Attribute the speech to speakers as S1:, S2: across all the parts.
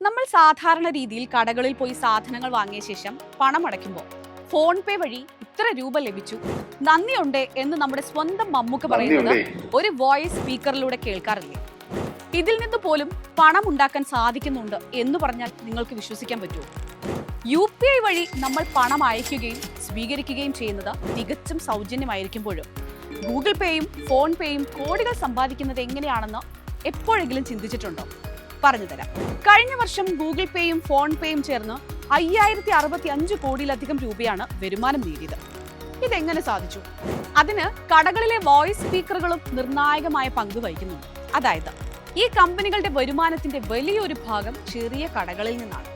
S1: നമ്മൾ സാധാരണ രീതിയിൽ കടകളിൽ പോയി സാധനങ്ങൾ വാങ്ങിയ ശേഷം പണം അടയ്ക്കുമ്പോൾ ഫോൺ പേ വഴി ഇത്ര രൂപ ലഭിച്ചു. നന്ദിയുണ്ട് എന്ന് നമ്മുടെ സ്വന്തം മമ്മൂക്ക് പറയുന്നത് ഒരു വോയിസ് സ്പീക്കറിലൂടെ കേൾക്കാറില്ലേ? ഇതിൽ നിന്ന് പോലും പണം ഉണ്ടാക്കാൻ സാധിക്കുന്നുണ്ട് എന്ന് പറഞ്ഞാൽ നിങ്ങൾക്ക് വിശ്വസിക്കാൻ പറ്റുമോ? യു പി ഐ വഴി നമ്മൾ പണം അയക്കുകയും സ്വീകരിക്കുകയും ചെയ്യുന്നത് തികച്ചും സൗജന്യമായിരിക്കുമ്പോഴും ഗൂഗിൾ പേയും ഫോൺ പേയും കോടികൾ സമ്പാദിക്കുന്നത് എങ്ങനെയാണെന്ന് എപ്പോഴെങ്കിലും ചിന്തിച്ചിട്ടുണ്ടോ? പറഞ്ഞു തരാം കഴിഞ്ഞ വർഷം ഗൂഗിൾ പേയും ഫോൺ പേയും ചേർന്ന് അയ്യായിരത്തി അറുപത്തി അഞ്ച് കോടിയിലധികം രൂപയാണ് വരുമാനം നേടിയത്. ഇതെങ്ങനെ സാധിച്ചു? അതിന് കടകളിലെ വോയിസ് സ്പീക്കറുകളും നിർണായകമായ പങ്ക് വഹിക്കുന്നുണ്ട്. അതായത് ഈ കമ്പനികളുടെ വരുമാനത്തിന്റെ വലിയൊരു ഭാഗം ചെറിയ കടകളിൽ നിന്നാണ്.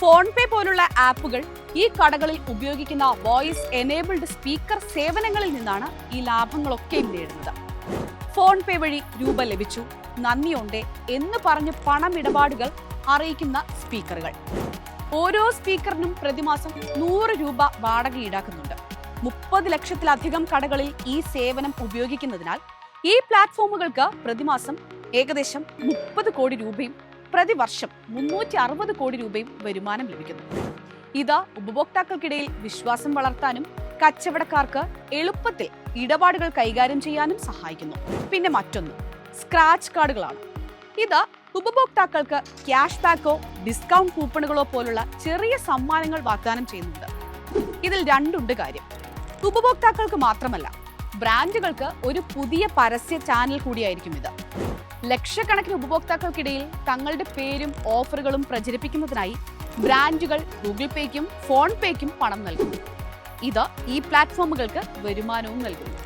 S1: ഫോൺ പേ പോലുള്ള ആപ്പുകൾ ഈ കടകളിൽ ഉപയോഗിക്കുന്ന വോയിസ് എനേബിൾഡ് സ്പീക്കർ സേവനങ്ങളിൽ നിന്നാണ് ഈ ലാഭങ്ങളൊക്കെയും നേടുന്നത്. ഫോൺ പേ വഴി രൂപ ലഭിച്ചു. നന്ദിയുണ്ട് എന്ന് പറഞ്ഞ് പണമിടപാടുകൾ അറിയിക്കുന്ന സ്പീക്കറുകൾ. ഓരോ സ്പീക്കറിനും പ്രതിമാസം നൂറ് രൂപ വാടക ഈടാക്കുന്നുണ്ട്. മുപ്പത് ലക്ഷത്തിലധികം കടകളിൽ ഈ സേവനം ഉപയോഗിക്കുന്നതിനാൽ ഈ പ്ലാറ്റ്ഫോമുകൾക്ക് പ്രതിമാസം ഏകദേശം മുപ്പത് കോടി രൂപയും പ്രതിവർഷം മുന്നൂറ്റി അറുപത് കോടി രൂപയും വരുമാനം ലഭിക്കുന്നു. ഇത് ഉപഭോക്താക്കൾക്കിടയിൽ വിശ്വാസം വളർത്താനും കച്ചവടക്കാർക്ക് എളുപ്പത്തിൽ ഇടപാടുകൾ കൈകാര്യം ചെയ്യാനും സഹായിക്കുന്നു. പിന്നെ മറ്റൊന്ന്. സ്ക്രാച്ച് കാർഡുകളാണ്. ഇത് ഉപഭോക്താക്കൾക്ക് ക്യാഷ് ബാക്കോ ഡിസ്കൗണ്ട് കൂപ്പണുകളോ പോലുള്ള ചെറിയ സമ്മാനങ്ങൾ വാഗ്ദാനം ചെയ്യുന്നുണ്ട്. ഇതിൽ രണ്ടുണ്ട് കാര്യം. ഉപഭോക്താക്കൾക്ക് മാത്രമല്ല ബ്രാൻഡുകൾക്ക് ഒരു പുതിയ പരസ്യ ചാനൽ കൂടിയായിരിക്കും ഇത്. ലക്ഷക്കണക്കിന് ഉപഭോക്താക്കൾക്കിടയിൽ തങ്ങളുടെ പേരും ഓഫറുകളും പ്രചരിപ്പിക്കുന്നതിനായി ബ്രാൻഡുകൾ ഗൂഗിൾ പേയ്ക്കും ഫോൺ പേയ്ക്കും പണം നൽകുന്നു. ഇത് ഈ പ്ലാറ്റ്ഫോമുകൾക്ക് വരുമാനവും നൽകുന്നു.